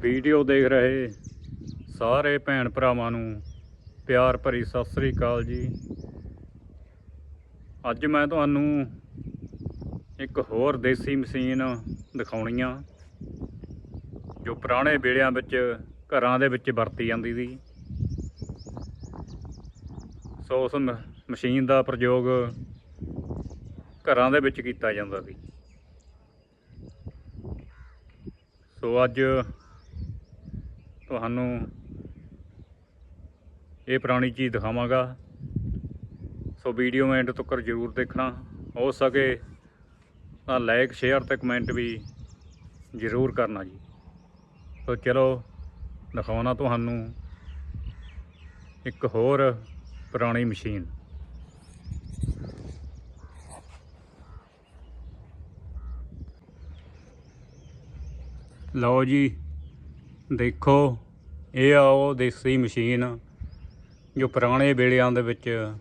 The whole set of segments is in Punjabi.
ਵੀਡੀਓ ਦੇਖ ਰਹੇ ਸਾਰੇ ਭੈਣ ਭਰਾਵਾਂ ਨੂੰ ਪਿਆਰ ਭਰੀ ਸਤਿ ਸ੍ਰੀ ਅਕਾਲ ਜੀ। ਅੱਜ ਮੈਂ ਤੁਹਾਨੂੰ ਇੱਕ ਹੋਰ ਦੇਸੀ ਮਸ਼ੀਨ ਦਿਖਾਉਣੀ ਆ, ਜੋ ਪੁਰਾਣੇ ਵੇਲਿਆਂ ਵਿੱਚ ਘਰਾਂ ਦੇ ਵਿੱਚ ਵਰਤੀ ਜਾਂਦੀ ਸੀ। ਸੋ ਉਸ ਮ- ਮਸ਼ੀਨ ਦਾ ਪ੍ਰਯੋਗ ਘਰਾਂ ਦੇ ਵਿੱਚ ਕੀਤਾ ਜਾਂਦਾ ਸੀ। ਸੋ ਅੱਜ ਤੁਹਾਨੂੰ ਇਹ ਪੁਰਾਣੀ ਚੀਜ਼ ਦਿਖਾਵਾਂਗਾ। ਸੋ ਵੀਡੀਓ ਨੂੰ ਐਂਡ ਤੱਕ ਜ਼ਰੂਰ ਦੇਖਣਾ। ਹੋ ਸਕੇ ਤਾਂ ਲਾਈਕ ਸ਼ੇਅਰ ਤੇ ਕਮੈਂਟ ਵੀ ਜ਼ਰੂਰ ਕਰਨਾ ਜੀ। ਸੋ ਚਲੋ, ਦਿਖਾਉਣਾ ਤੁਹਾਨੂੰ ਇੱਕ ਹੋਰ ਪੁਰਾਣੀ ਮਸ਼ੀਨ। ਲਓ ਜੀ, ਦੇਖੋ। ਇਹ ਆ ਉਹ ਦੇਸੀ ਮਸ਼ੀਨ ਜੋ ਪੁਰਾਣੇ ਵੇਲਿਆਂ ਦੇ ਵਿੱਚ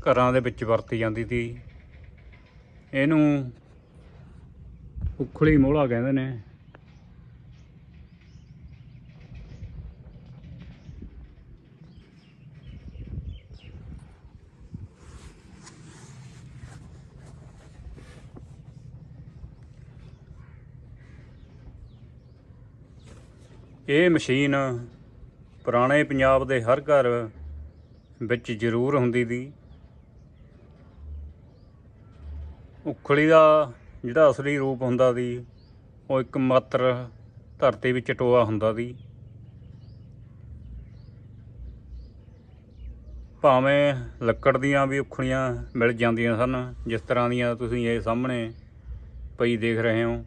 ਘਰਾਂ ਦੇ ਵਿੱਚ ਵਰਤੀ ਜਾਂਦੀ ਸੀ। ਇਹਨੂੰ ਉਖਲੀ ਮੋਹਲਾ ਕਹਿੰਦੇ ਨੇ। ਇਹ ਮਸ਼ੀਨ ਪੁਰਾਣੇ ਪੰਜਾਬ ਦੇ ਹਰ ਘਰ ਵਿੱਚ ਜ਼ਰੂਰ ਹੁੰਦੀ ਸੀ ਉਖਲੀ ਦਾ ਜਿਹੜਾ ਅਸਲੀ ਰੂਪ ਹੁੰਦਾ ਸੀ ਉਹ ਇੱਕ ਮਾਤਰ ਧਰਤੀ ਵਿੱਚ ਟੋਆ ਹੁੰਦਾ ਸੀ ਭਾਵੇਂ ਲੱਕੜ ਦੀਆਂ ਵੀ ਉਖਲੀਆਂ ਮਿਲ ਜਾਂਦੀਆਂ ਸਨ, ਜਿਸ ਤਰ੍ਹਾਂ ਦੀਆਂ ਤੁਸੀਂ ਇਹ ਸਾਹਮਣੇ ਪਈ ਦੇਖ ਰਹੇ ਹੋ,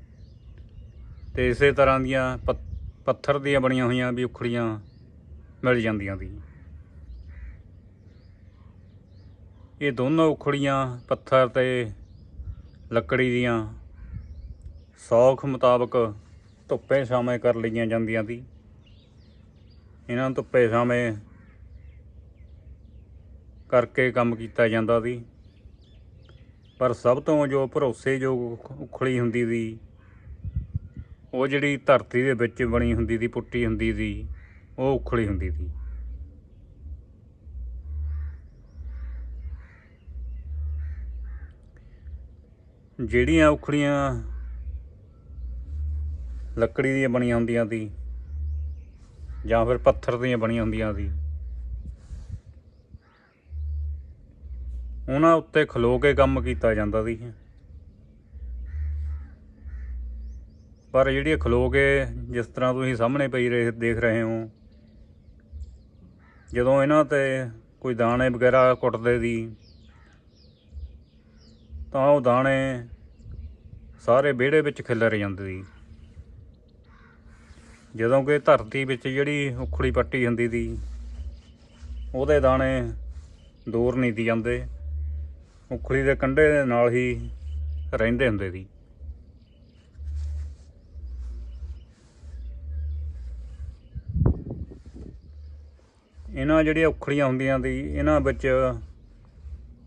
ਤੇ ਇਸੇ ਤਰ੍ਹਾਂ ਦੀਆਂ ਪੱਥਰ ਦੀਆਂ ਬਣੀਆਂ ਹੋਈਆਂ ਵੀ ਉਖਲੀਆਂ ਮਿਲ ਜਾਂਦੀਆਂ ਸੀ। ਇਹ ਦੋਨੋਂ ਉਖਲੀਆਂ ਪੱਥਰ ਤੇ ਲੱਕੜੀ ਦੀਆਂ ਸੌਖ ਮੁਤਾਬਕ ਧੁੱਪੇ ਛਾਵੇਂ ਕਰ ਲਈਆਂ ਜਾਂਦੀਆਂ ਸੀ। ਇਹਨਾਂ ਨੂੰ ਧੁੱਪੇ ਛਾਵੇਂ ਕਰਕੇ ਕੰਮ ਕੀਤਾ ਜਾਂਦਾ ਸੀ। ਪਰ ਸਭ ਤੋਂ ਜੋ ਭਰੋਸੇਯੋਗ ਉਖ- ਉਖਲੀ ਹੁੰਦੀ ਸੀ ਉਹ ਜਿਹੜੀ ਧਰਤੀ ਦੇ ਵਿੱਚ ਬਣੀ ਹੁੰਦੀ ਸੀ, ਪੁੱਟੀ ਹੁੰਦੀ ਸੀ, ਉਹ ਉਖਲੀ ਹੁੰਦੀ ਸੀ। ਜਿਹੜੀਆਂ ਉਖਲੀਆਂ ਲੱਕੜੀ ਦੀਆਂ ਬਣੀਆਂ ਹੁੰਦੀਆਂ ਸੀ, ਜਾਂ ਫਿਰ ਪੱਥਰ ਦੀਆਂ ਬਣੀਆਂ ਹੁੰਦੀਆਂ ਸੀ, ਉਹਨਾਂ ਉੱਤੇ ਖਲੋ ਕੇ ਕੰਮ ਕੀਤਾ ਜਾਂਦਾ ਸੀ। ਪਰ ਜਿਹੜੀ ਖਲੋ ਕੇ ਜਿਸ ਤਰ੍ਹਾਂ ਤੁਸੀਂ ਸਾਹਮਣੇ ਪਈ ਰਹੇ, ਦੇਖ ਰਹੇ ਹੋ, ਜਦੋਂ ਇਹਨਾਂ ਤੇ ਕੋਈ ਦਾਣੇ ਵਗੈਰਾ ਕੁੱਟਦੇ ਦੀ ਤਾਂ ਉਹ ਦਾਣੇ ਸਾਰੇ ਵਿਹੜੇ ਵਿੱਚ ਖਿਲਰ ਜਾਂਦੇ ਸੀ। ਜਦੋਂ ਕਿ ਧਰਤੀ ਵਿੱਚ ਜਿਹੜੀ ਉਖੜੀ ਪੱਟੀ ਹੁੰਦੀ ਸੀ, ਉਹਦੇ ਦਾਣੇ ਦੂਰ ਨਹੀਂ ਦੀ ਜਾਂਦੇ ਉਖੜੀ ਦੇ ਕੰਢੇ ਦੇ ਨਾਲ ਹੀ ਰਹਿੰਦੇ ਹੁੰਦੇ ਸੀ। ਇਹਨਾਂ ਜਿਹੜੀਆਂ ਉਖੜੀਆਂ ਹੁੰਦੀਆਂ ਸੀ, ਇਹਨਾਂ ਵਿੱਚ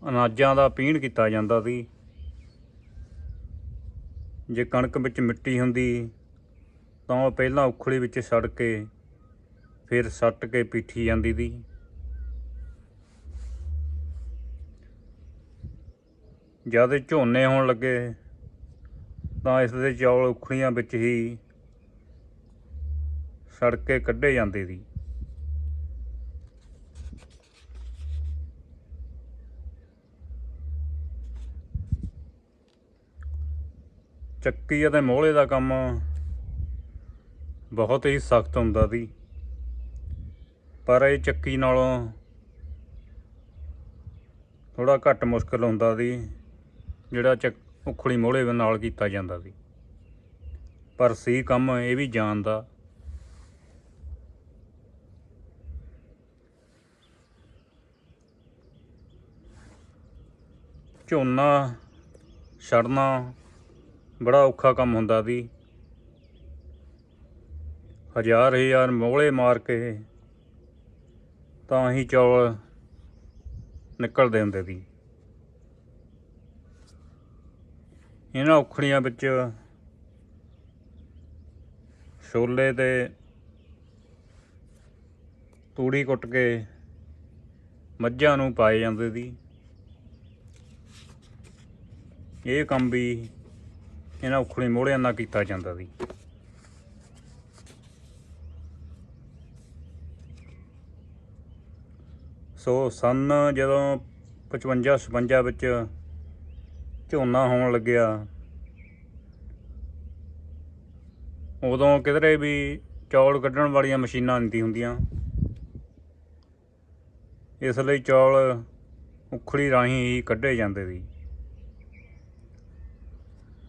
ਅਨਾਜਾਂ ਦਾ ਪੀਣ ਕੀਤਾ ਜਾਂਦਾ ਸੀ। ਜੇ ਕਣਕ ਵਿੱਚ ਮਿੱਟੀ ਹੁੰਦੀ, ਤਾਂ ਉਹ ਪਹਿਲਾਂ ਉਖੜੀ ਵਿੱਚ ਸੜ ਕੇ ਫਿਰ ਸੱਟ ਕੇ ਪੀਠੀ ਜਾਂਦੀ ਸੀ। ਜਦ ਝੋਨੇ ਹੋਣ ਲੱਗੇ, ਤਾਂ ਇਸ ਦੇ ਚੌਲ ਉਖੜੀਆਂ ਵਿੱਚ ਹੀ ਸੜ ਕੇ ਕੱਢੇ ਜਾਂਦੇ ਸੀ। ਚੱਕੀ ਅਤੇ ਮੋਹਲੇ ਦਾ ਕੰਮ ਬਹੁਤ ਹੀ ਸਖਤ ਹੁੰਦਾ ਸੀ। ਪਰ ਇਹ ਚੱਕੀ ਨਾਲੋਂ ਥੋੜਾ ਘੱਟ ਮੁਸ਼ਕਲ ਹੁੰਦਾ ਸੀ, ਜਿਹੜਾ ਚੱਕ ਉਖਲੀ ਮੋਹਲੇ ਦੇ ਨਾਲ ਕੀਤਾ ਜਾਂਦਾ ਸੀ। ਪਰ ਸੀ ਕੰਮ ਇਹ ਵੀ ਜਾਣਦਾ ਝੋਨਾ ਛੜਨਾ ਬੜਾ ਔਖਾ ਕੰਮ ਹੁੰਦਾ ਸੀ। ਹਜ਼ਾਰ ਹਜ਼ਾਰ ਮੋਹਲੇ ਮਾਰ ਕੇ ਤਾਂ ਹੀ ਚੌਲ ਨਿਕਲਦੇ ਹੁੰਦੇ ਸੀ। ਇਹਨਾਂ ਔਖੜੀਆਂ ਵਿੱਚ ਛੋਲੇ ਤੇ ਤੂੜੀ ਕੁੱਟ ਕੇ ਮੱਝਾਂ ਨੂੰ ਪਾਏ ਜਾਂਦੇ ਸੀ। ਇਹ ਕੰਮ ਵੀ ਇਹਨਾਂ ਉਖਲੀ ਮੋੜਿਆਂ ਨਾਲ ਕੀਤਾ ਜਾਂਦਾ ਸੀ। ਸੋ ਸੰਨ ਜਦੋਂ 55 56 ਵਿੱਚ ਝੋਨਾ ਹੋਣ ਲੱਗਿਆ, ਉਦੋਂ ਕਿਧਰੇ ਵੀ ਚੌਲ ਕੱਢਣ ਵਾਲੀਆਂ ਮਸ਼ੀਨਾਂ ਨਹੀਂ ਹੁੰਦੀਆਂ। ਇਸ ਲਈ ਚੌਲ ਉਖਲੀ ਰਾਹੀਂ ਹੀ ਕੱਢੇ ਜਾਂਦੇ ਸੀ।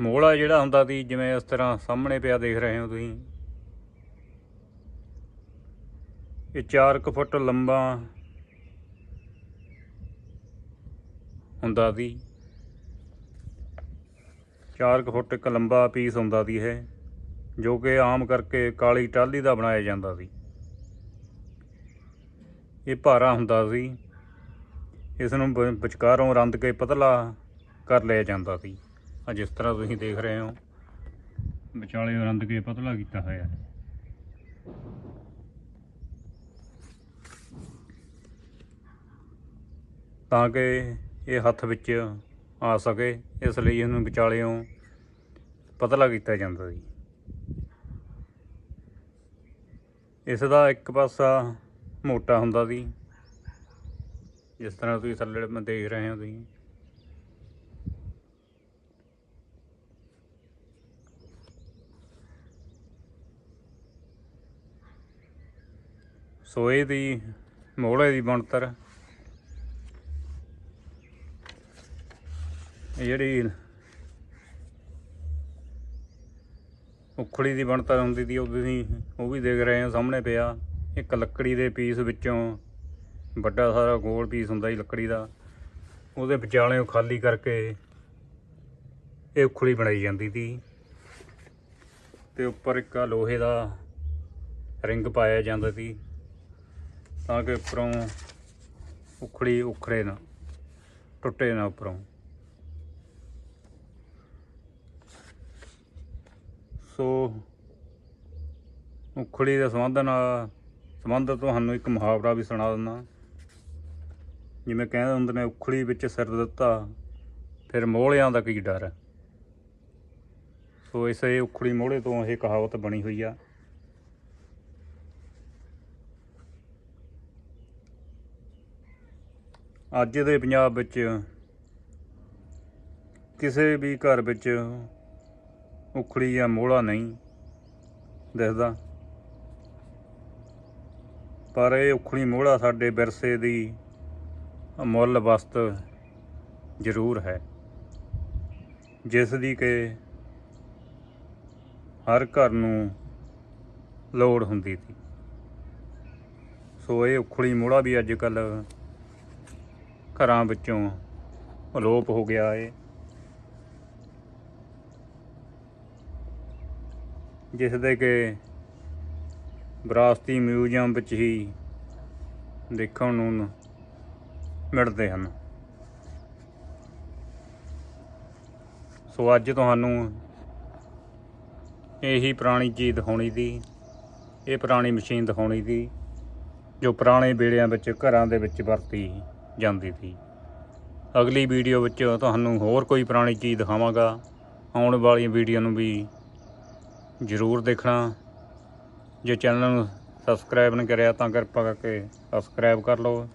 ਮੋਹਲਾ ਜਿਹੜਾ ਹੁੰਦਾ ਸੀ ਜਿਵੇਂ ਇਸ ਤਰ੍ਹਾਂ ਸਾਹਮਣੇ ਪਿਆ ਦੇਖ ਰਹੇ ਹੋ ਤੁਸੀਂ। ਇਹ 4 ਫੁੱਟ ਲੰਬਾ ਹੁੰਦਾ ਸੀ। 4 ਫੁੱਟ ਇੱਕ ਲੰਬਾ ਪੀਸ ਹੁੰਦਾ ਸੀ ਇਹ, ਜੋ ਕਿ ਆਮ ਕਰਕੇ ਕਾਲੀ ਟਾਲੀ ਦਾ ਬਣਾਇਆ ਜਾਂਦਾ ਸੀ। ਇਹ ਭਾਰਾ ਹੁੰਦਾ ਸੀ। ਇਸ ਨੂੰ ਬ- ਵਿਚਕਾਰੋਂ ਰੰਦ ਕੇ ਪਤਲਾ ਕਰ ਲਿਆ ਜਾਂਦਾ ਸੀ। ਆ ਜਿਸ ਤਰ੍ਹਾਂ ਤੁਸੀਂ ਦੇਖ ਰਹੇ ਹੋ। ਵਿਚਾਲੇ ਰੰਦ ਕੇ ਪਤਲਾ ਕੀਤਾ ਹੋਇਆ ਹੈ। ਤਾਂ ਕਿ ਇਹ ਹੱਥ ਵਿੱਚ ਆ ਸਕੇ ਇਸ ਲਈ ਇਹਨੂੰ ਵਿਚਾਲਿਓਂ ਪਤਲਾ ਕੀਤਾ ਜਾਂਦਾ ਸੀ। ਇਸ ਦਾ ਇੱਕ ਪਾਸਾ ਮੋਟਾ ਹੁੰਦਾ ਸੀ। ਜਿਸ ਤਰ੍ਹਾਂ ਤੁਸੀਂ ਥੱਲੇ ਮੈਂ ਦੇਖ ਰਹੇ ਹੋ ਤੁਸੀਂ। ਸੋਏ ਦੀ, ਮੋਹਲੇ ਦੀ ਬਣਤਰ। ਜਿਹੜੀ ਉਖੜੀ ਦੀ ਬਣਤਰ ਹੁੰਦੀ ਸੀ, ਉਹ ਤੁਸੀਂ, ਉਹ ਵੀ ਦੇਖ ਰਹੇ ਹੋ ਸਾਹਮਣੇ ਪਿਆ। ਇੱਕ ਲੱਕੜੀ ਦੇ ਪੀਸ ਵਿੱਚੋਂ ਵੱਡਾ ਸਾਰਾ ਗੋਲ ਪੀਸ ਹੁੰਦਾ ਸੀ ਲੱਕੜੀ ਦਾ। ਉਹਦੇ ਵਿਚਾਲੇ ਖਾਲੀ ਕਰਕੇ ਇਹ ਉਖੜੀ ਬਣਾਈ ਜਾਂਦੀ ਸੀ। ਤੇ ਉੱਪਰ ਇੱਕ ਲੋਹੇ ਦਾ ਰਿੰਗ ਪਾਇਆ ਜਾਂਦਾ ਸੀ। ਤਾਂ ਕਿ ਉੱਪਰੋਂ ਉਖੜੀ ਉਖੜੇ ਨਾ, ਟੁੱਟੇ ਨਾ ਉੱਪਰੋਂ। ਸੋ ਉਖੜੀ ਦੇ ਸੰਬੰਧ ਨਾਲ, ਸੰਬੰਧ ਤੁਹਾਨੂੰ ਇੱਕ ਮੁਹਾਵਰਾ ਵੀ ਸੁਣਾ ਦਿੰਦਾ। ਜਿਵੇਂ ਕਹਿੰਦੇ ਹੁੰਦੇ ਨੇ ਉਖੜੀ ਵਿੱਚ ਸਿਰ ਦਿੱਤਾ, ਫਿਰ ਮੋਹਲਿਆਂ ਦਾ ਕੀ ਡਰ ਸੋ ਇਸੇ ਉਖੜੀ ਮੋਹਲੇ ਤੋਂ ਇਹ ਕਹਾਵਤ ਬਣੀ ਹੋਈ ਆ। ਅੱਜ ਦੇ ਪੰਜਾਬ ਵਿੱਚ ਕਿਸੇ ਵੀ ਘਰ ਵਿੱਚ ਉਖੜੀ ਜਾਂ ਮੋਹਲਾ ਨਹੀਂ ਦਿਸਦਾ। ਪਰ ਇਹ ਉਖੜੀ ਮੋਹਲਾ ਸਾਡੇ ਵਿਰਸੇ ਦੀ ਅਮੁੱਲ ਵਸਤ ਜ਼ਰੂਰ ਹੈ। ਜਿਸ ਦੀ ਕਿ ਹਰ ਘਰ ਨੂੰ ਲੋੜ ਹੁੰਦੀ ਸੀ। ਸੋ ਇਹ ਉਖੜੀ ਮੋਹਲਾ ਵੀ ਅੱਜ ਕੱਲ੍ਹ ਘਰਾਂ ਵਿੱਚੋਂ ਅਲੋਪ ਹੋ ਗਿਆ ਏ। ਜਿਸ ਦੇ ਕਿ ਵਿਰਾਸਤੀ ਮਿਊਜ਼ੀਅਮ ਵਿੱਚ ਹੀ ਦੇਖਣ ਨੂੰ ਮਿਲਦੇ ਹਨ। ਸੋ ਅੱਜ ਤੁਹਾਨੂੰ ਇਹੀ ਪੁਰਾਣੀ ਚੀਜ਼ ਦਿਖਾਉਣੀ ਦੀ, ਇਹ ਪੁਰਾਣੀ ਮਸ਼ੀਨ ਦਿਖਾਉਣੀ ਦੀ, ਜੋ ਪੁਰਾਣੇ ਵੇਲਿਆਂ ਵਿੱਚ ਘਰਾਂ ਦੇ ਵਿੱਚ ਵਰਤੀ। ਜਾਂਦੀ ਸੀ। ਅਗਲੀ ਵੀਡੀਓ ਵਿੱਚ ਤੁਹਾਨੂੰ ਹੋਰ ਕੋਈ ਪੁਰਾਣੀ ਚੀਜ਼ ਦਿਖਾਵਾਂਗਾ। ਆਉਣ ਵਾਲੀ ਵੀਡੀਓ ਨੂੰ ਵੀ ਜ਼ਰੂਰ ਦੇਖਣਾ। ਜੇ ਚੈਨਲ ਨੂੰ ਸਬਸਕ੍ਰਾਈਬ ਨਹੀਂ ਕਰਿਆ ਤਾਂ ਕਿਰਪਾ ਕਰਕੇ ਸਬਸਕ੍ਰਾਈਬ ਕਰ ਲਓ।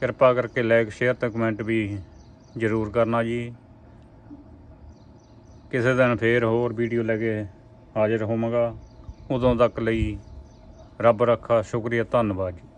ਕਿਰਪਾ ਕਰਕੇ ਲਾਈਕ ਸ਼ੇਅਰ ਤੇ ਕਮੈਂਟ ਵੀ ਜ਼ਰੂਰ ਕਰਨਾ ਜੀ। ਕਿਸੇ ਦਿਨ ਫੇਰ ਹੋਰ ਵੀਡੀਓ ਲੈ ਕੇ ਹਾਜ਼ਰ ਹੋਵਾਂਗਾ। ਉਦੋਂ ਤੱਕ ਲਈ ਰੱਬ ਰੱਖਾ, ਸ਼ੁਕਰੀਆ, ਧੰਨਵਾਦ ਜੀ।